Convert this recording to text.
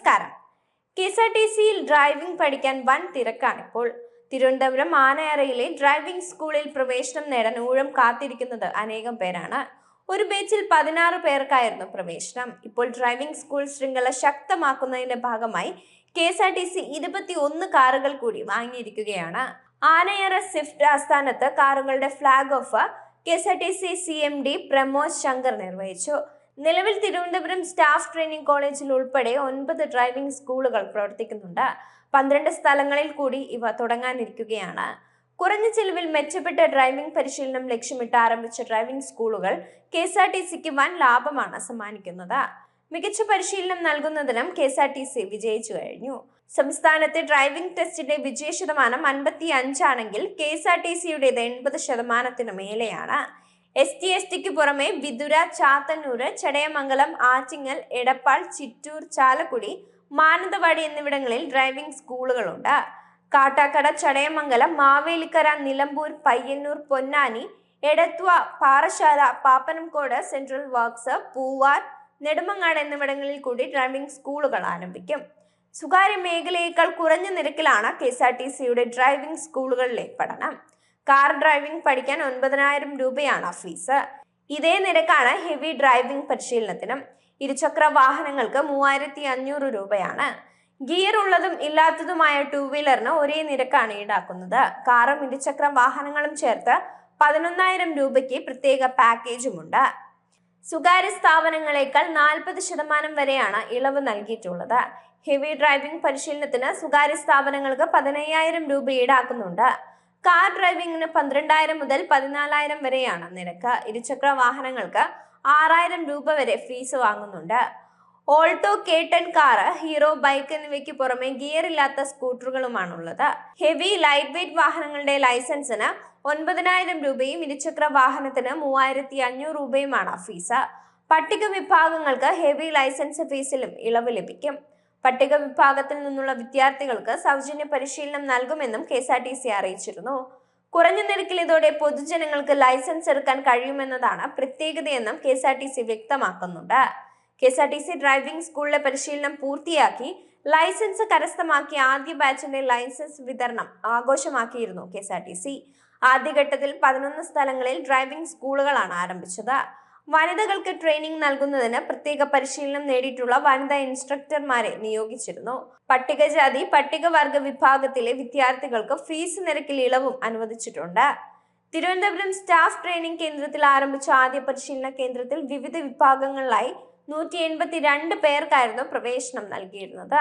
നമസ്കാരം. K S R T സിയിൽ driving പഠിക്കാൻ വൻ തിരക്കാണിപ്പോൾ തിരുവനന്തപുരം ആനയറയിലെ ഡ്രൈവിംഗ് സ്കൂളിൽ പ്രവേശനം നേടാൻ ഊഴം കാത്തിരിക്കുന്നത് അനേകം പേരാണ്. ഒരു ബേച്ചിൽ പതിനാറ് പേർക്കായിരുന്നു പ്രവേശനം. ഇപ്പോൾ ഡ്രൈവിംഗ് സ്കൂൾ ശൃംഖല ശക്തമാക്കുന്നതിന്റെ ഭാഗമായി K S R T C ഇരുപത്തി ഒന്ന് കാറുകൾ കൂടി വാങ്ങിയിരിക്കുകയാണ്. ആനയറ സ്വിഫ്റ്റ് ആസ്ഥാനത്ത് കാറുകളുടെ flag off K S R T C C M D Pramod Shankar നിർവഹിച്ചു. നിലവിൽ തിരുവനന്തപുരം സ്റ്റാഫ് ട്രെയിനിംഗ് കോളേജിൽ ഉൾപ്പെടെ ഒൻപത് ഡ്രൈവിംഗ് സ്കൂളുകൾ പ്രവർത്തിക്കുന്നുണ്ട്. പന്ത്രണ്ട് സ്ഥലങ്ങളിൽ കൂടി ഇവ തുടങ്ങാനിരിക്കുകയാണ്. കുറഞ്ഞ ചിലവിൽ മെച്ചപ്പെട്ട ഡ്രൈവിംഗ് പരിശീലനം ലക്ഷ്യമിട്ട് ആരംഭിച്ച ഡ്രൈവിംഗ് സ്കൂളുകൾ കെ എസ് ആർ ടി സിക്ക് വൻ ലാഭമാണ് സമ്മാനിക്കുന്നത്. മികച്ച പരിശീലനം നൽകുന്നതിനും K S R T C വിജയിച്ചു കഴിഞ്ഞു. സംസ്ഥാനത്തെ ഡ്രൈവിംഗ് ടെസ്റ്റിന്റെ വിജയ ശതമാനം അൻപത്തി അഞ്ചാണെങ്കിൽ കെ എസ് ആർ ടി സിയുടേത് എൺപത് ശതമാനത്തിന് മേലെയാണ്. എസ് ടി എസ് ടിക്ക് പുറമെ വിതുര ചാത്തന്നൂർ ചടയമംഗലം ആറ്റിങ്ങൽ എടപ്പാൾ ചിറ്റൂർ ചാലക്കുടി മാനന്തവാടി എന്നിവിടങ്ങളിൽ ഡ്രൈവിംഗ് സ്കൂളുകളുണ്ട് കാട്ടാക്കട ചടയമംഗലം മാവേലിക്കര നിലമ്പൂർ പയ്യന്നൂർ പൊന്നാനി എടത്വ പാറശാല പാപ്പനംകോട് സെൻട്രൽ വർക്ക്സ് പൂവാർ നെടുമങ്ങാട് എന്നിവിടങ്ങളിൽ കൂടി ഡ്രൈവിംഗ് സ്കൂളുകൾ ആരംഭിക്കും. സ്വകാര്യ മേഖലയേക്കാൾ കുറഞ്ഞ നിരക്കിലാണ് കെ എസ് ആർ ടി സിയുടെ ഡ്രൈവിംഗ് സ്കൂളുകളിലെ പഠനം. കാർ ഡ്രൈവിംഗ് പഠിക്കാൻ ഒൻപതിനായിരം രൂപയാണ് ഫീസ് ഇതേ നിരക്കാണ് ഹെവി ഡ്രൈവിംഗ് പരിശീലനത്തിനും ഇരുചക്ര വാഹനങ്ങൾക്ക് മൂവായിരത്തി അഞ്ഞൂറ് രൂപയാണ്. ഗിയർ ഉള്ളതും ഇല്ലാത്തതുമായ ടൂ വീലറിന് ഒരേ നിരക്കാണ് ഈടാക്കുന്നത്. കാറും ഇരുചക്ര വാഹനങ്ങളും ചേർത്ത് പതിനൊന്നായിരം രൂപയ്ക്ക് പ്രത്യേക പാക്കേജുമുണ്ട് സ്വകാര്യ സ്ഥാപനങ്ങളെക്കാൾ നാൽപ്പത് ശതമാനം വരെയാണ് ഇളവ് നൽകിയിട്ടുള്ളത്. ഹെവി ഡ്രൈവിംഗ് പരിശീലനത്തിന് സ്വകാര്യ സ്ഥാപനങ്ങൾക്ക് പതിനയ്യായിരം രൂപ ഈടാക്കുന്നുണ്ട്. കാർ ഡ്രൈവിംഗിന് പന്ത്രണ്ടായിരം മുതൽ പതിനാലായിരം വരെയാണ്. നിരക്ക് ഇരുചക്ര വാഹനങ്ങൾക്ക് ആറായിരം രൂപ വരെ ഫീസ് വാങ്ങുന്നുണ്ട്. Alto K ten car Hero bike എന്നിവയ്ക്ക് പുറമെ ഗിയർ ഇല്ലാത്ത സ്കൂട്ടറുകളുമാണുള്ളത്. ഹെവി ലൈറ്റ് വെയ്റ്റ് വാഹനങ്ങളുടെ ലൈസൻസിന് ഒൻപതിനായിരം രൂപയും ഇരുചക്ര വാഹനത്തിന് മൂവായിരത്തി അഞ്ഞൂറ് രൂപയുമാണ് ഫീസ് പട്ടിക വിഭാഗങ്ങൾക്ക് ഹെവി ലൈസൻസ് ഫീസിലും ഇളവ് ലഭിക്കും. പട്ടിക വിഭാഗത്തിൽ നിന്നുള്ള വിദ്യാർത്ഥികൾക്ക് സൗജന്യ പരിശീലനം നൽകുമെന്നും K S R T C അറിയിച്ചിരുന്നു. കുറഞ്ഞ നിരക്കിൽ ഇതോടെ പൊതുജനങ്ങൾക്ക് ലൈസൻസ് എടുക്കാൻ കഴിയുമെന്നതാണ് പ്രത്യേകതയെന്നും K S R T C വ്യക്തമാക്കുന്നുണ്ട്. K S R T C driving സ്കൂളിലെ പരിശീലനം പൂർത്തിയാക്കി ലൈസൻസ് കരസ്ഥമാക്കി ആദ്യ ബാച്ചിന്റെ ലൈസൻസ് വിതരണം ആഘോഷമാക്കിയിരുന്നു K S R T C. ആദ്യഘട്ടത്തിൽ പതിനൊന്ന് സ്ഥലങ്ങളിൽ ഡ്രൈവിംഗ് സ്കൂളുകളാണ് ആരംഭിച്ചത്. വനിതകൾക്ക് ട്രെയിനിങ് നൽകുന്നതിന് പ്രത്യേക പരിശീലനം നേടിയിട്ടുള്ള വനിതാ ഇൻസ്ട്രക്ടർമാരെ നിയോഗിച്ചിരുന്നു. പട്ടികജാതി പട്ടികവർഗ വിഭാഗത്തിലെ വിദ്യാർത്ഥികൾക്ക് ഫീസ് നിരക്കിൽ ഇളവും അനുവദിച്ചിട്ടുണ്ട്. തിരുവനന്തപുരം സ്റ്റാഫ് ട്രെയിനിങ് കേന്ദ്രത്തിൽ ആരംഭിച്ച ആദ്യ പരിശീലന കേന്ദ്രത്തിൽ വിവിധ വിഭാഗങ്ങളിലായി നൂറ്റി എൺപത്തി രണ്ട് പേർക്കായിരുന്നു പ്രവേശനം നൽകിയിരുന്നത്.